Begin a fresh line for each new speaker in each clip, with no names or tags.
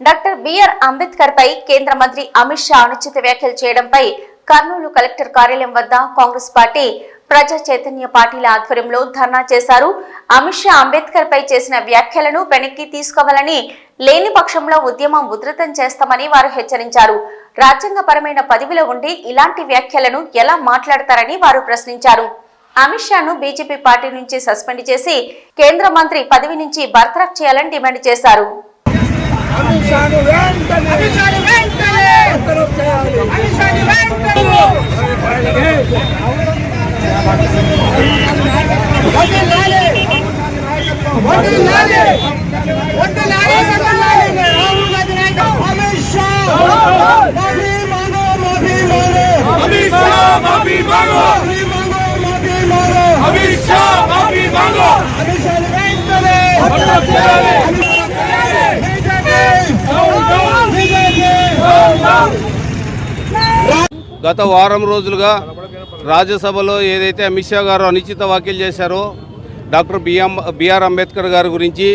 Doctor BR Ambedkar పై కేంద్ర మంత్రి అమిత్ షా అనుచిత వ్యాఖ్యలు చేయడంపై కర్నూలు కలెక్టర్ కార్యాలయం వద్ద కాంగ్రెస్ పార్టీ ప్రజా చైతన్య పార్టీల ఆధ్వర్యంలో ధర్నా చేశారు. అమిత్ షా అంబేద్కర్ పై చేసిన వ్యాఖ్యలను వెనక్కి తీసుకోవాలని లేని పక్షంలో ఉద్యమం ఉధృతం చేస్తామని వారు హెచ్చరించారు. రాజ్యాంగపరమైన పదవిలో ఉండి ఇలాంటి వ్యాఖ్యలను ఎలా మాట్లాడతారని వారు ప్రశ్నించారు. అమిత్ షాను బీజేపీ పార్టీ నుంచి సస్పెండ్ చేసి కేంద్ర మంత్రి పదవి నుంచి బర్తరఫ్ చేయాలని డిమాండ్ చేశారు.
అమిషాను వెంటనే
అమిషాను వెంటనే
బర్తరఫ్ చేయాలి.
అమిషాను వెంటనే వదిలాలి వదిలాలి వదిలాలి వదిలాలి రాహుల్ గాంధీ నాయకత్వం అమిత్ షా మాఫీ మాంగో మాఫీ మాంగో
అమిత్ షా మాఫీ మాంగో
మాఫీ మాంగో మాఫీ మాంగో
అమిత్ షా మాఫీ మాంగో
అమిషాను వెంటనే
బర్తరఫ్ చేయాలి.
గత వారం రోజులుగా రాజ్యసభలో ఏదైతే అమిత్ షా గారు అనిశ్చిత వ్యాఖ్యలు చేశారో డాక్టర్ బిఎం బిఆర్ అంబేద్కర్ గారి గురించి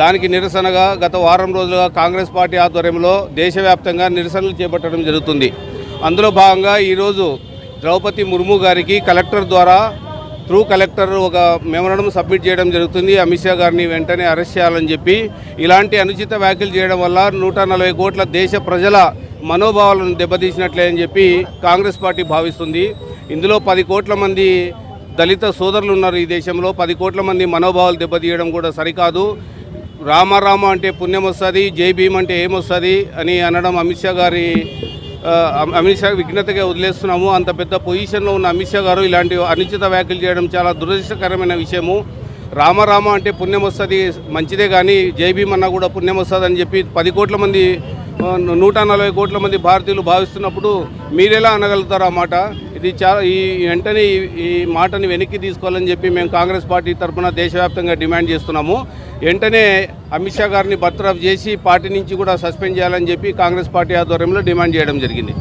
దానికి నిరసనగా గత వారం రోజులుగా కాంగ్రెస్ పార్టీ ఆధ్వర్యంలో దేశవ్యాప్తంగా నిరసనలు చేపట్టడం జరుగుతుంది. అందులో భాగంగా ఈరోజు ద్రౌపది ముర్ము గారికి కలెక్టర్ ద్వారా త్రూ కలెక్టర్ ఒక మెమరణం సబ్మిట్ చేయడం జరుగుతుంది. అమిత్ షా గారిని వెంటనే అరెస్ట్ చేయాలని చెప్పి ఇలాంటి అనుచిత వ్యాఖ్యలు చేయడం వల్ల నూట నలభై కోట్ల దేశ ప్రజల మనోభావాలను దెబ్బతీసినట్లే అని చెప్పి కాంగ్రెస్ పార్టీ భావిస్తుంది. ఇందులో పది కోట్ల మంది దళిత సోదరులు ఉన్నారు ఈ దేశంలో. పది కోట్ల మంది మనోభావాలు దెబ్బతీయడం కూడా సరికాదు. రామారామ అంటే పుణ్యం వస్తుంది జై భీమ్ అంటే ఏమొస్తుంది అని అనడం అమిత్ షా గారి అమిత్ షా విఘ్నతగా వదిలేస్తున్నాము. అంత పెద్ద పొజిషన్లో ఉన్న అమిత్ షా గారు ఇలాంటి అనుచిత వ్యాఖ్యలు చేయడం చాలా దురదృష్టకరమైన విషయము. రామారామ అంటే పుణ్యం వస్తుంది మంచిదే కానీ జై భీమ్ అన్నా కూడా పుణ్యం వస్తుంది అని చెప్పి పది కోట్ల మంది నూట నలభై కోట్ల మంది భారతీయులు భావిస్తున్నప్పుడు మీరెలా అనగలుగుతారు ఆ మాట? ఇది చాలా ఈ వెంటనే ఈ- మాటని వెనక్కి తీసుకోవాలని చెప్పి మేము కాంగ్రెస్ పార్టీ తరఫున దేశవ్యాప్తంగా డిమాండ్ చేస్తున్నాము. వెంటనే అమిత్ షా గారిని బర్తరఫ్ చేసి పార్టీ నుంచి కూడా సస్పెండ్ చేయాలని చెప్పి కాంగ్రెస్ పార్టీ ఆధ్వర్యంలో డిమాండ్ చేయడం జరిగింది.